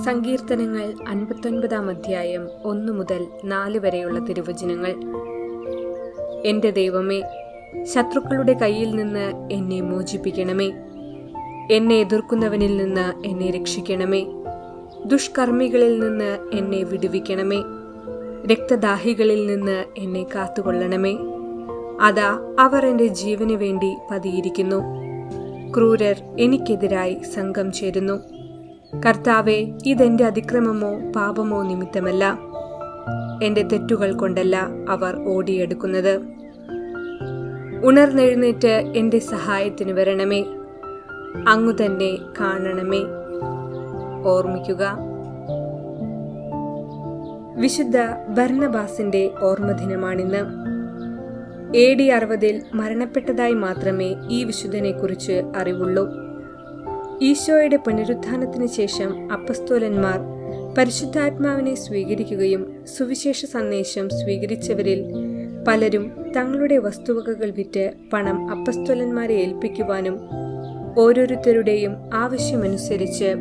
സങ്കീർത്തനങ്ങൾ അൻപത്തൊൻപതാം അധ്യായം ഒന്നു മുതൽ നാല് വരെയുള്ള തിരുവചനങ്ങൾ. എന്റെ ദൈവമേ ശത്രുക്കളുടെ കയ്യിൽ നിന്ന് എന്നെ മോചിപ്പിക്കണമേ. എന്നെ എതിർക്കുന്നവനിൽ നിന്ന് എന്നെ രക്ഷിക്കണമേ. ദുഷ്കർമ്മികളിൽ നിന്ന് എന്നെ വിടുവിക്കണമേ. രക്തദാഹികളിൽ നിന്ന് എന്നെ കാത്തുകൊള്ളണമേ. അതാ അവർ എന്റെ ജീവന് വേണ്ടി പതിയിരിക്കുന്നു. ക്രൂരർ എനിക്കെതിരായി സംഘം ചേരുന്നു. കർത്താവെ ഇതെന്റെ അതിക്രമമോ പാപമോ നിമിത്തമല്ല. എന്റെ തെറ്റുകൾ കൊണ്ടല്ല അവർ ഓടിയെടുക്കുന്നത്. ഉണർന്നെഴുന്നേറ്റ് എന്റെ സഹായത്തിന് വരണമേ. അങ്ങു തന്നെ കാണണമേ. ഓർമ്മിക്കുക. വിശുദ്ധ ഭരണബാസിന്റെ ഓർമ്മദിനമാണിന്ന്. എ ഡി അറുപതിൽ മരണപ്പെട്ടതായി മാത്രമേ ഈ വിശുദ്ധനെക്കുറിച്ച് അറിവുള്ളൂ. ഈശോയുടെ പുനരുത്ഥാനത്തിന് ശേഷം അപ്പസ്തോലന്മാർ പരിശുദ്ധാത്മാവിനെ സ്വീകരിക്കുകയും സുവിശേഷ സന്ദേശം സ്വീകരിച്ചവരിൽ പലരും തങ്ങളുടെ വസ്തുവകകൾ വിറ്റ് പണം അപ്പസ്തോലന്മാരെ ഏൽപ്പിക്കുവാനും ഓരോരുത്തരുടെയും ആവശ്യമനുസരിച്ച്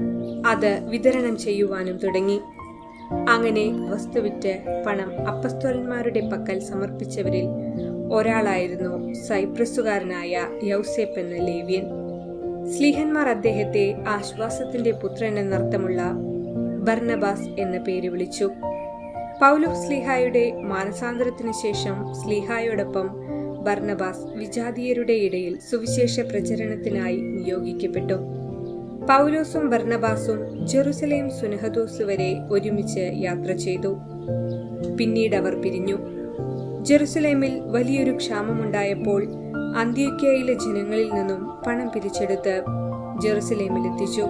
അത് വിതരണം ചെയ്യുവാനും തുടങ്ങി. അങ്ങനെ വസ്തുവിറ്റ് പണം അപ്പസ്തോലന്മാരുടെ പക്കൽ സമർപ്പിച്ചവരിൽ ഒരാളായിരുന്നു സൈപ്രസുകാരനായ യൗസേപ്പ് എന്ന ലേവ്യൻ. സ്ലീഹന്മാർ അദ്ദേഹത്തെ ആശ്വാസത്തിന്റെ പുത്രൻ എന്നർത്ഥമുള്ള ബർണബാസ് എന്ന പേര് വിളിച്ചു. പൗലോസ് സ്ലീഹായുടെ മാനസാന്തരത്തിനു ശേഷം സ്ലീഹായോടൊപ്പം ബർണബാസ് വിജാതീയരുടെ ഇടയിൽ സുവിശേഷ പ്രചരണത്തിനായി നിയോഗിക്കപ്പെട്ടു. പൗലോസും ബർണബാസും ജെറുസലേം സുനഹദോസ് വരെ ഒരുമിച്ച് യാത്ര ചെയ്തു. പിന്നീട് അവർ പിരിഞ്ഞു. ജെറുസലേമിൽ വലിയൊരു ക്ഷാമമുണ്ടായപ്പോൾ അന്ത്യോക്യയിലെ ജനങ്ങളിൽ നിന്നും പണം പിരിച്ചെടുത്ത് ജെറുസലേമിൽ എത്തിച്ചു.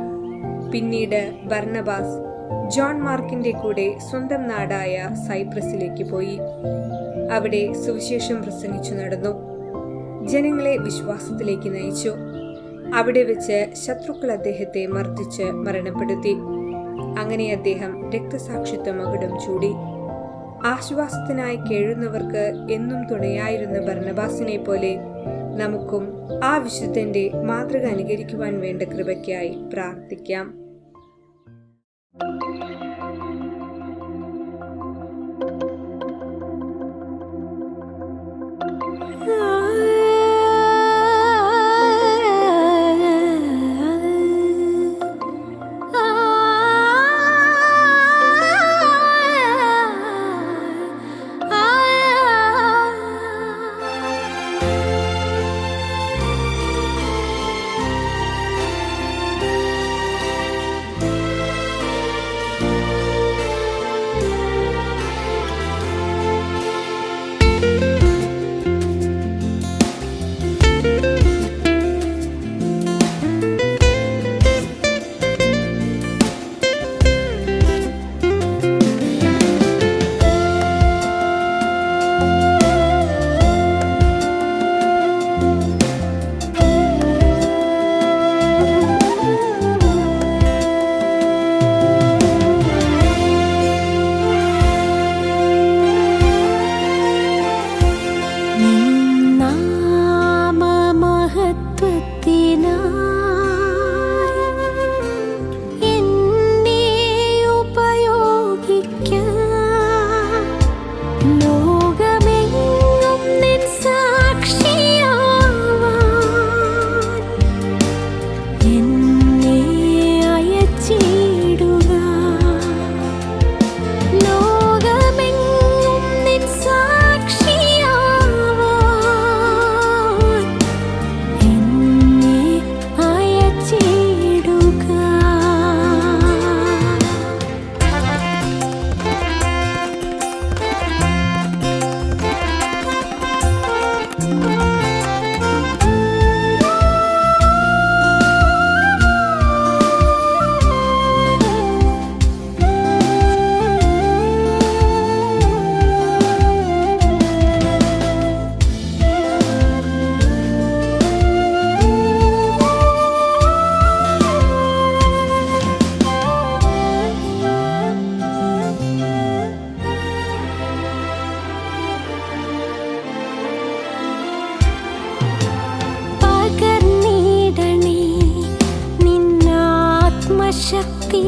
പിന്നീട് ബർണബാസ് ജോൺ മാർക്കിന്റെ കൂടെ സ്വന്തം നാടായ സൈപ്രസിലേക്ക് പോയി. അവിടെ സുവിശേഷം പ്രസംഗിച്ചു നടന്നു. ജനങ്ങളെ വിശ്വാസത്തിലേക്ക് നയിച്ചു. അവിടെ വെച്ച് ശത്രുക്കൾ അദ്ദേഹത്തെ മർദ്ദിച്ച് മരണപ്പെടുത്തി. അങ്ങനെ അദ്ദേഹം രക്തസാക്ഷിത്വ മകുടം ചൂടി. ആശ്വാസത്തിനായി കേഴുന്നവർക്ക് എന്നും തുണയായിരുന്ന ഭരണബാസിനെ പോലെ നമുക്കും ആ വിശുദ്ധന്റെ മാതൃക അനുകരിക്കുവാൻ വേണ്ട കൃപയ്ക്കായി പ്രാർത്ഥിക്കാം. ശക്തി.